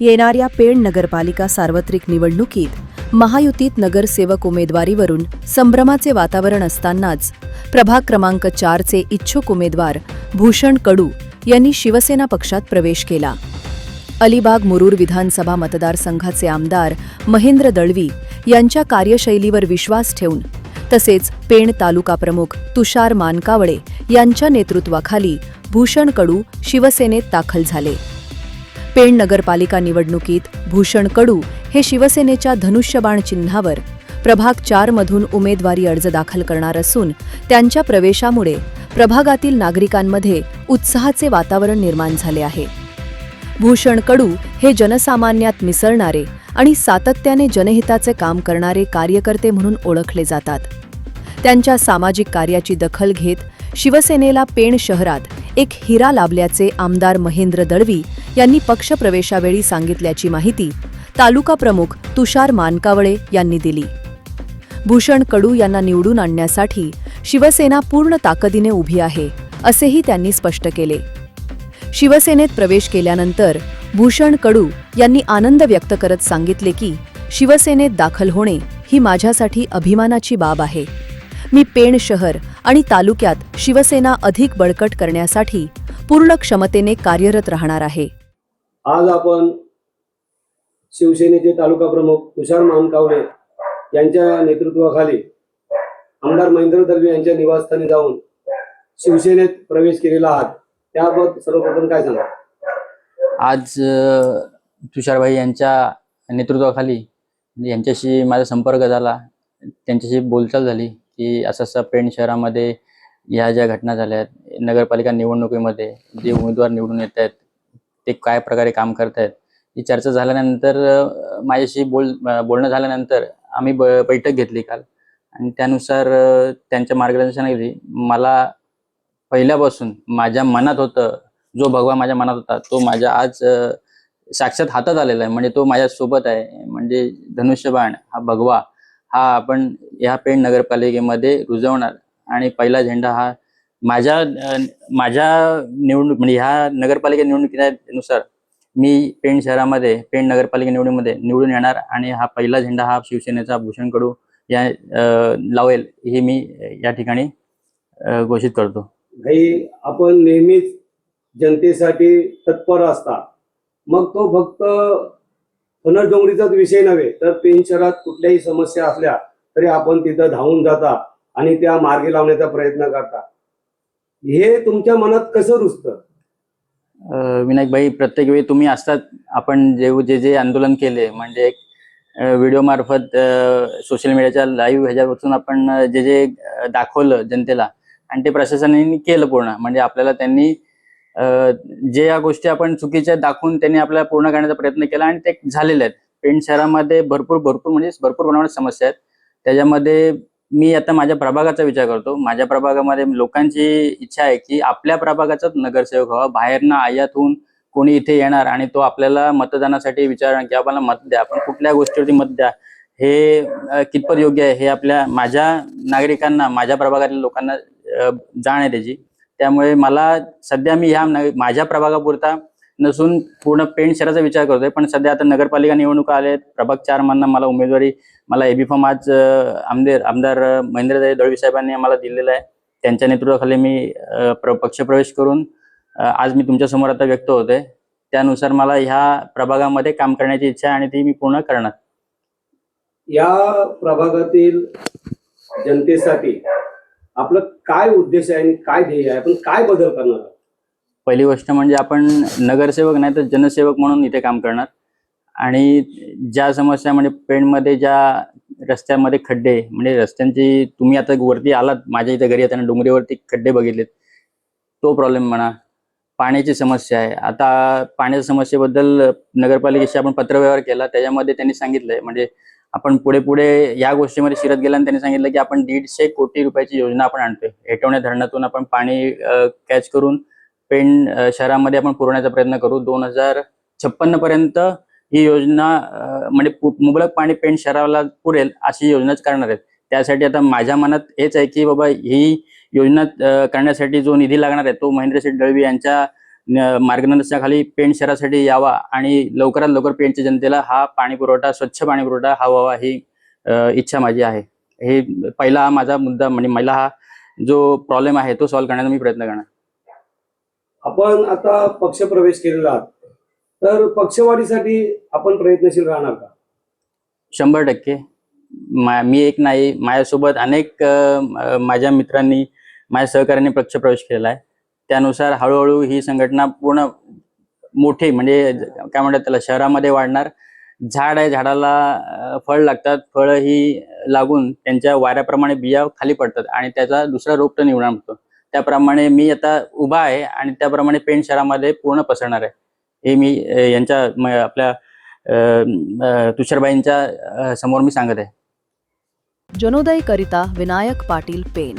येणाऱ्या पेण नगरपालिका सार्वत्रिक निवडणुकीत महायुतीत नगरसेवक उमेदवारीवरून संभ्रमाचे वातावरण असतानाच प्रभाग क्रमांक चारचे इच्छुक उमेदवार भूषण कडू यांनी शिवसेना पक्षात प्रवेश केला. अलिबाग मुरूर विधानसभा मतदारसंघाचे आमदार महेंद्र दळवी यांच्या कार्यशैलीवर विश्वास ठेवून तसेच पेण तालुका प्रमुख तुषार मानकावळे यांच्या नेतृत्वाखाली भूषण कडू शिवसेनेत दाखल झाले. पेण नगरपालिका निवडणुकीत भूषण कडू हे शिवसेनेच्या धनुष्यबाण चिन्हावर प्रभाग चारमधून उमेदवारी अर्ज दाखल करणार असून त्यांच्या प्रवेशामुळे प्रभागातील नागरिकांमध्ये उत्साहाचे वातावरण निर्माण झाले आहे. भूषण कडू हे जनसामान्यात मिसळणारे आणि सातत्याने जनहिताचे काम करणारे कार्यकर्ते म्हणून ओळखले जातात. त्यांच्या सामाजिक कार्याची दखल घेत शिवसेनेला पेण शहरात एक हिरा लाभल्याचे आमदार महेंद्र दळवी यांनी पक्षप्रवेशावेळी सांगितल्याची माहिती तालुका प्रमुख तुषार मानकावळे यांनी दिली. भूषण कडू यांना निवडून आणण्यासाठी शिवसेना पूर्ण ताकदीने उभी आहे असेही त्यांनी स्पष्ट केले. शिवसेनेत प्रवेश केल्यानंतर भूषण कडू यांनी आनंद व्यक्त करत सांगितले की शिवसेनेत दाखल होणे ही माझ्यासाठी अभिमानाची बाब आहे. मी पेण शहर आणि तालुक्यात शिवसेना अधिक बळकट करण्यासाठी पूर्ण क्षमतेने कार्यरत राहणार आहे. आज आपण शिवसेनेचे तालुका प्रमुख तुषार मानकावडे यांच्या नेतृत्वाखाली आमदार महेंद्र दलवी यांच्या निवासस्थानी जाऊन शिवसेनेत प्रवेश केलेला आहात. त्याबाबत सर्वप्रथम काय सांगा आज तुषारभाई यांच्या नेतृत्वाखाली म्हणजे यांच्याशी माझा संपर्क झाला त्यांच्याशी बोलचाल झाली. की असं असं पेण शहरामध्ये ह्या ज्या घटना झाल्या आहेत नगरपालिका निवडणुकीमध्ये जे उमेदवार निवडून येत आहेत ते काय प्रकारे काम करत आहेत ही चर्चा झाल्यानंतर माझ्याशी बोल बोलणं झाल्यानंतर आम्ही ब बैठक घेतली काल. आणि त्यानुसार त्यांच्या त्यांच्या मार्गदर्शनाखाली मला पहिल्यापासून माझ्या मनात होतं जो भगवा माझ्या मनात होता तो माझ्या आज साक्षात हातात आलेला आहे. म्हणजे तो माझ्यासोबत आहे. म्हणजे धनुष्यबाण हा भगवा हा आपण या पेण नगरपालिकेमध्ये रुजवणार. आणि पहिला झेंडा हा माझ्या माझ्या निवडणूक म्हणजे ह्या नगरपालिका निवडणुकीनुसार मी पेण शहरामध्ये पेण नगरपालिका निवडणुकीमध्ये निवडून येणार आणि हा पहिला झेंडा हा शिवसेनेचा भूषण कडू या लावेल हे मी या ठिकाणी घोषित करतो. भाई आपण नेहमीच जनतेसाठी तत्पर असता. मग तो फक्त फणसडोंगरीचाच विषय नव्हे तर पेन शहरात कुठल्याही समस्या असल्या तरी आपण तिथं धावून जाता आणि त्या मार्गी लावण्याचा प्रयत्न करता. हे तुमच्या मनात कसं रुजतं? विनायक भाई प्रत्येक वेळी तुम्ही असतात आपण जे जे जे आंदोलन केले म्हणजे एक व्हिडिओ मार्फत सोशल मीडियाच्या लाईव्ह ह्याच्यापासून आपण जे जे दाखवलं जनतेला आणि ते प्रशासनाने केलं पूर्ण म्हणजे आपल्याला त्यांनी जे या गोष्टी आपण चुकीच्या दाखवून त्यांनी आपल्याला पूर्ण करण्याचा प्रयत्न केला आणि ते झालेले आहेत. पेंट शहरामध्ये भरपूर भरपूर म्हणजे भरपूर प्रमाणात समस्या आहेत. त्याच्यामध्ये मी आता माझ्या प्रभागाचा विचार करतो. माझ्या प्रभागामध्ये लोकांची इच्छा आहे की आपल्या प्रभागाचाच नगरसेवक व्हावा. बाहेरनं आयात होऊन कोणी इथे येणार आणि तो आपल्याला मतदानासाठी विचारणार की आपल्याला मत द्या. आपण कुठल्या गोष्टीवरती मत द्या? हे कितपत योग्य आहे? हे आपल्या माझ्या नागरिकांना माझ्या प्रभागातील लोकांना जाण आहे त्याची. त्यामुळे मला सध्या मी ह्या माझ्या प्रभागापुरता नसून पूर्ण पेंट शहराचा विचार करतोय. पण सध्या आता नगरपालिका निवडणुका आल्या आहेत प्रभाग चार मधनं मला उमेदवारी मला एबी फॉर्म आज आमदार आमदार अ, महेंद्र दळवी साहेबांनी आम्हाला दिलेला आहे. त्यांच्या नेतृत्वाखाली मी पक्षप्रवेश करून आज मी तुमच्यासमोर आता व्यक्त होते त्यानुसार मला ह्या प्रभागामध्ये काम करण्याची इच्छा आहे आणि ती मी पूर्ण करणार. या प्रभागातील जनतेसाठी आपलं काय उद्देश आहे आणि काय ध्येय आहे? आपण काय बदल करणार आहोत? पहिली गोष्ट म्हणजे आपण नगरसेवक नाही तर जनसेवक म्हणून इथे काम करणार. आणि ज्या समस्या म्हणजे पेणमध्ये ज्या रस्त्यामध्ये खड्डे म्हणजे रस्त्यांची तुम्ही आता वरती आलात माझ्या इथे घरी येताना डोंगरीवरती खड्डे बघितलेत. तो प्रॉब्लेम म्हणा पाण्याची समस्या आहे. आता पाण्याच्या समस्येबद्दल नगरपालिकेशी आपण पत्रव्यवहार केला त्याच्यामध्ये त्यांनी सांगितलंय म्हणजे आपण पुढे पुढे या गोष्टीमध्ये शिरत गेला आणि त्यांनी सांगितलं की आपण दीडशे कोटी रुपयाची योजना आपण आणतोय. हेटवणे धरणातून आपण पाणी कॅच करून पेण शहरामध्ये आपण पुरवण्याचा प्रयत्न करू. दोन हजार छप्पन्न पर्यंत ही योजना म्हणजे मुबलक पाणी पेण शहराला पुरेल अशी योजनाच करणार आहेत. त्यासाठी आता माझ्या मनात हेच आहे की बाबा ही योजना करण्यासाठी जो निधी लागणार आहे तो महेंद्र दळवी यांच्या मार्गदर्शनाखाली पेंट शहरासाठी यावा आणि लवकरात लवकर पेंटच्या जनतेला हा पाणी पुरवठा स्वच्छ पाणी पुरवठा हा व्हावा ही इच्छा माझी आहे. हे पहिला हा माझा मुद्दा म्हणजे पहिला हा जो प्रॉब्लेम आहे तो सॉल्व्ह करण्याचा मी प्रयत्न करणार. आपण आता पक्षप्रवेश केलेला आहात. तर पक्षवाढीसाठी आपण प्रयत्नशील राहणार का? शंभर टक्के. मा एक नाही माझ्यासोबत अनेक माझ्या मित्रांनी माझ्या सहकार्याने पक्षप्रवेश केलेला आहे. त्यानुसार हळूहळू ही संघटना पूर्ण मोठी म्हणजे काय म्हणतात त्याला शहरामध्ये वाढणार. झाड आहे झाडाला फळ लागतात. फळं ही लागून त्यांच्या वाऱ्याप्रमाणे बिया खाली पडतात आणि त्याचा दुसरा रोप तर निर्माण होतो. त्याप्रमाणे मी आता उभा आहे आणि त्याप्रमाणे पेंट शहरामध्ये पूर्ण पसरणार आहे. हे मी यांच्या आपल्या तुषारबाईंच्या समोर मी सांगत आहे. जनोदय करिता विनायक पाटील पेन